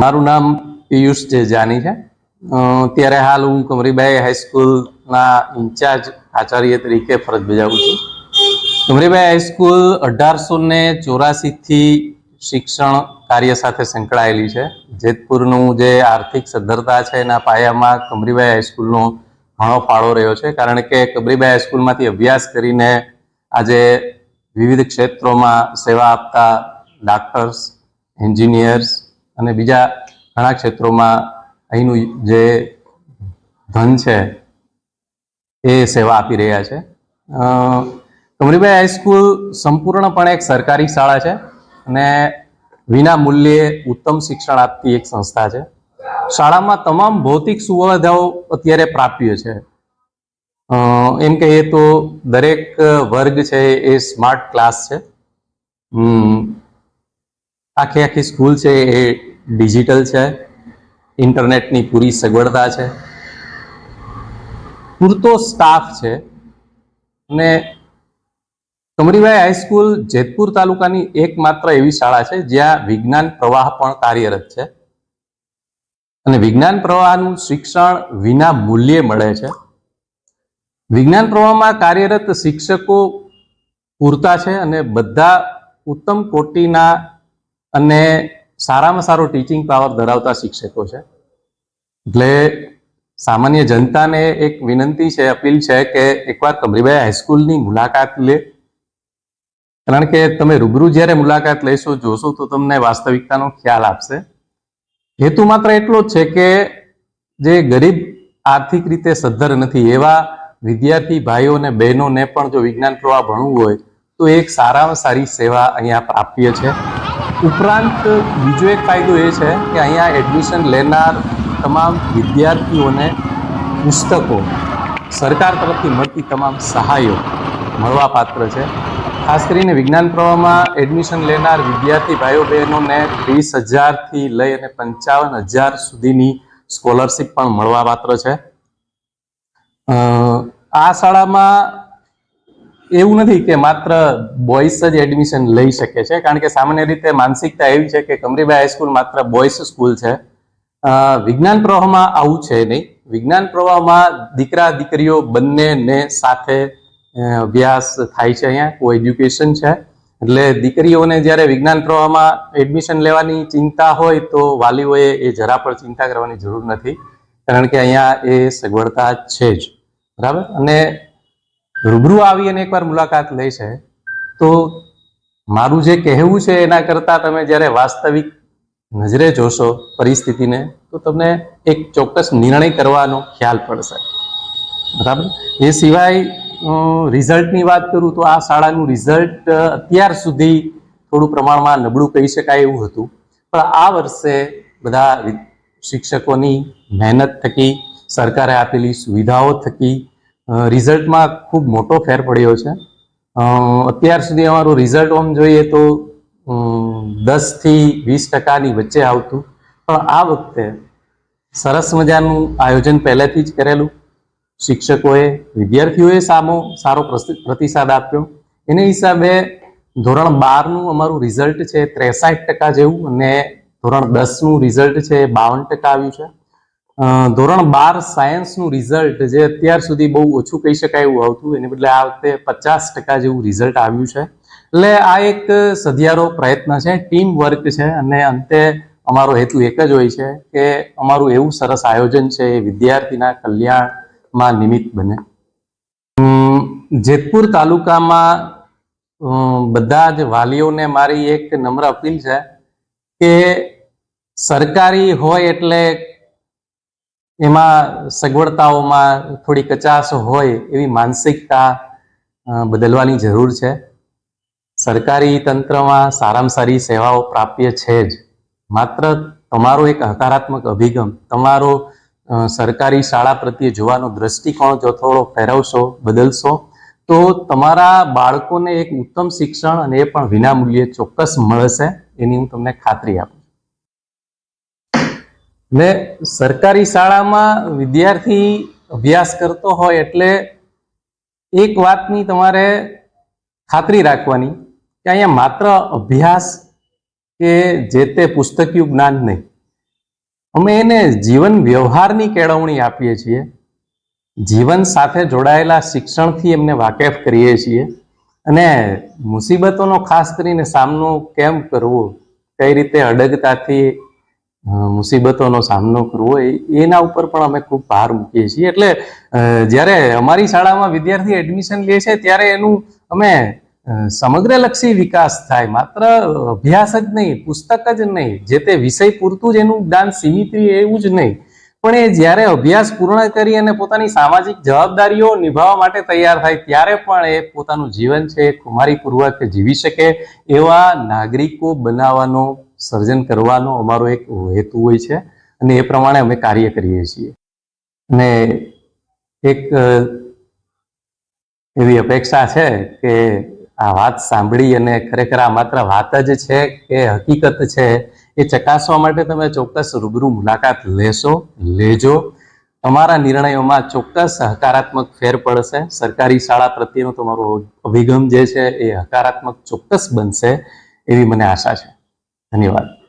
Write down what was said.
મારું નામ પિયુષ જેજાની છે. ત્યારે હાલ હું કમરીબાઈ હાઈસ્કૂલના ઇન્ચાર્જ આચાર્ય તરીકે ફરજ બજાવું છું. કમરીબાઈ હાઈસ્કૂલ અઢારસો ને ચોરાસીથી શિક્ષણ કાર્ય સાથે સંકળાયેલી છે. જેતપુરનું જે આર્થિક સદ્ધરતા છે એના પાયામાં કમરીબાઈ હાઈસ્કૂલનો ઘણો ફાળો રહ્યો છે. કારણ કે કમરીબાઈ હાઈસ્કૂલમાંથી અભ્યાસ કરીને આજે વિવિધ ક્ષેત્રોમાં સેવા આપતા ડાક્ટર્સ એન્જિનિયર્સ અને બીજા ઘણા ક્ષેત્રોમાં અહીંનું જે ધન છે એ સેવા આપી રહ્યા છે. કમરીભાઈ હાઈસ્કૂલ સંપૂર્ણપણે એક સરકારી શાળા છે અને વિના મૂલ્યે ઉત્તમ શિક્ષણ આપતી એક સંસ્થા છે. શાળામાં તમામ ભૌતિક સુવિધાઓ અત્યારે પ્રાપ્ય છે. એમ કહીએ તો દરેક વર્ગ છે એ સ્માર્ટ ક્લાસ છે. આખી આખી સ્કૂલ છે એ ડિજિટલ છે, ઇન્ટરનેટની પૂરી સગવડતા છે. પૂરતો સ્ટાફ છે અને કમરીબાઈ હાઈસ્કૂલ જેતપુર તાલુકાની એકમાત્ર એવી શાળા છે જ્યાં વિજ્ઞાન પ્રવાહ પણ કાર્યરત છે. અને વિજ્ઞાન પ્રવાહનું શિક્ષણ વિના મૂલ્યે મળે છે. વિજ્ઞાન પ્રવાહમાં કાર્યરત શિક્ષકો પૂરતા છે અને બધા ઉત્તમ કોટીના અને સારામાં સારો ટીચિંગ પાવર ધરાવતા શિક્ષકો છે. એટલે સામાન્ય જનતાને એક વિનંતી છે, અપીલ છે કે એકવાર કમરીભાઈ હાઈસ્કૂલની મુલાકાત લે. કારણ કે તમે રૂબરૂ જ્યારે મુલાકાત લેશો, જોશો તો તમને વાસ્તવિકતાનો ખ્યાલ આપશે. હેતુ માત્ર એટલો જ છે કે જે ગરીબ આર્થિક રીતે સદ્ધર નથી, એવા વિદ્યાર્થી ભાઈઓ અને બહેનોને પણ જો વિજ્ઞાન પ્રવાહ ભણવું હોય, તો એક સારામાં સારી સેવા અહીંયા પ્રાપ્ય છે. ઉપરાંત બીજો એક ફાયદો એ છે કે અહીંયા એડમિશન લેનાર તમામ વિદ્યાર્થીઓને પુસ્તકો સરકાર તરફથી મળતી તમામ સહાયો મળવાપાત્ર છે. ખાસ કરીને વિજ્ઞાન પ્રવાહમાં એડમિશન લેનાર વિદ્યાર્થી ભાઈઓ બહેનોને ત્રીસ હજારથી લઈ અને પંચાવન હજાર સુધીની સ્કોલરશીપ પણ મળવાપાત્ર છે. આ શાળામાં એવું નથી કે માત્ર બોયસ જ એડમિશન લઈ શકે છે, કારણ કે સામાન્ય રીતે માનસિકતા એવી છે કે કમરીબાઈ હાઈસ્કૂલ માત્ર બોયસ સ્કૂલ છે. વિજ્ઞાન પ્રવાહમાં આવું છે નહીં. વિજ્ઞાન પ્રવાહમાં દીકરા, દીકરીઓ બંનેને સાથે અભ્યાસ થાય છે અહીંયા કો એજ્યુકેશન છે. એટલે દીકરીઓને જ્યારે વિજ્ઞાન પ્રવાહમાં એડમિશન લેવાની ચિંતા હોય તો વાલીઓએ એ જરા પણ ચિંતા કરવાની જરૂર નથી, કારણ કે અહીંયા એ સગવડતા છે જ. બરાબર? અને રૂબરૂ આવી અને એકવાર મુલાકાત લે છે, તો મારું જે કહેવું છે એના કરતાં તમે જ્યારે વાસ્તવિક નજરે જોશો પરિસ્થિતિને, તો તમને એક ચોક્કસ નિર્ણય કરવાનો ખ્યાલ પડશે. બરાબર? એ સિવાય રિઝલ્ટની વાત કરું તો આ શાળાનું રિઝલ્ટ અત્યાર સુધી થોડું પ્રમાણમાં નબળું કહી શકાય એવું હતું. પણ આ વર્ષે બધા શિક્ષકોની મહેનત થકી, સરકારે આપેલી સુવિધાઓ થકી રિઝલ્ટમાં ખૂબ મોટો ફેર પડ્યો છે. અત્યાર સુધી અમારું રિઝલ્ટ ઓમ જોઈએ તો દસથી વીસ ટકાની વચ્ચે આવતું. પણ આ વખતે સરસ મજાનું આયોજન પહેલેથી જ કરેલું. શિક્ષકોએ, વિદ્યાર્થીઓએ સામો, સારો પ્રતિસાદ આપ્યો. એને હિસાબે ધોરણ બારનું અમારું રિઝલ્ટ છે ત્રેસાઠ ટકા જેવું અને ધોરણ દસનું રિઝલ્ટ છે બાવન ટકા આવ્યું છે. ધોરણ બાર સાયન્સનું રિઝલ્ટ જે અત્યાર સુધી બહુ ઓછું કહી શકાય એવું આવતું, એને બદલે આ વખતે પચાસ ટકા જેવું રિઝલ્ટ આવ્યું છે. એટલે આ એક સધિયારો પ્રયત્ન છે ટીમ વર્ક છે અને અંતે અમારો હેતુ એક જ હોય છે કે અમારું એવું સરસ આયોજન છે એ વિદ્યાર્થીના કલ્યાણમાં નિમિત્ત બને. જેતપુર તાલુકામાં બધા જ વાલીઓને મારી એક નમ્ર અપીલ છે કે સરકારી હોય એટલે એમાં સગવડતાઓમાં થોડી કચાશ હોય એવી માનસિકતા બદલવાની જરૂર છે. સરકારી તંત્રમાં સારામાં સારી સેવાઓ પ્રાપ્ય છે જ. માત્ર તમારો એક હકારાત્મક અભિગમ, તમારો સરકારી શાળા પ્રત્યે જોવાનો દ્રષ્ટિકોણ જો થોડો ફેરવશો, બદલશો, તો તમારા બાળકોને એક ઉત્તમ શિક્ષણ અને એ પણ વિનામૂલ્યે ચોક્કસ મળશે, એની હું તમને ખાતરી આપું ને સરકારી શાળામાં વિદ્યાર્થી અભ્યાસ કરતો હોય એટલે એક વાતની તમારે ખાતરી રાખવાની કે અહીંયા માત્ર અભ્યાસ કે જે તે પુસ્તકિયું જ્ઞાન નહીં. અમે એને જીવન વ્યવહારની કેળવણી આપીએ છીએ. જીવન સાથે જોડાયેલા શિક્ષણથી એમને વાકેફ કરીએ છીએ. અને મુસીબતોનો ખાસ કરીને સામનો કેમ કરવો? કઈ રીતે અડગતાથી મુસીબતોનો સામનો કરવો એના ઉપર પણ અમે ખૂબ ભાર મૂકીએ છીએ. એટલે જ્યારે અમારી શાળામાં વિદ્યાર્થી એડમિશન લે છે, ત્યારે એનું અમે સમગ્રલક્ષી વિકાસ થાય. માત્ર અભ્યાસ જ નહીં, પુસ્તક જ નહીં, જે તે વિષય પૂરતું જ એનું જ્ઞાન સીમિત એવું જ નહીં. પણ એ જ્યારે અભ્યાસ પૂર્ણ કરી અને પોતાની સામાજિક જવાબદારીઓ નિભાવવા માટે તૈયાર થાય, ત્યારે પણ એ પોતાનું જીવન છે એ ખુમારીપૂર્વક જીવી શકે એવા નાગરિકો બનાવવાનો સર્જન કરવાનો અમારો એક હેતુ હોય છે અને એ પ્રમાણે અમે કાર્ય કરીએ છીએ. અને એક એવી અપેક્ષા છે કે આ વાત સાંભળી અને ખરેખર આ માત્ર વાત જ છે કે હકીકત છે એ ચકાસવા માટે તમે ચોક્કસ રૂબરૂ મુલાકાત લેશો, લેજો. તમારા નિર્ણયોમાં ચોક્કસ હકારાત્મક ફેર પડશે. સરકારી શાળા પ્રત્યેનો તમારો અભિગમ જે છે એ હકારાત્મક ચોક્કસ બનશે એવી મને આશા છે. ધન્યવાદ.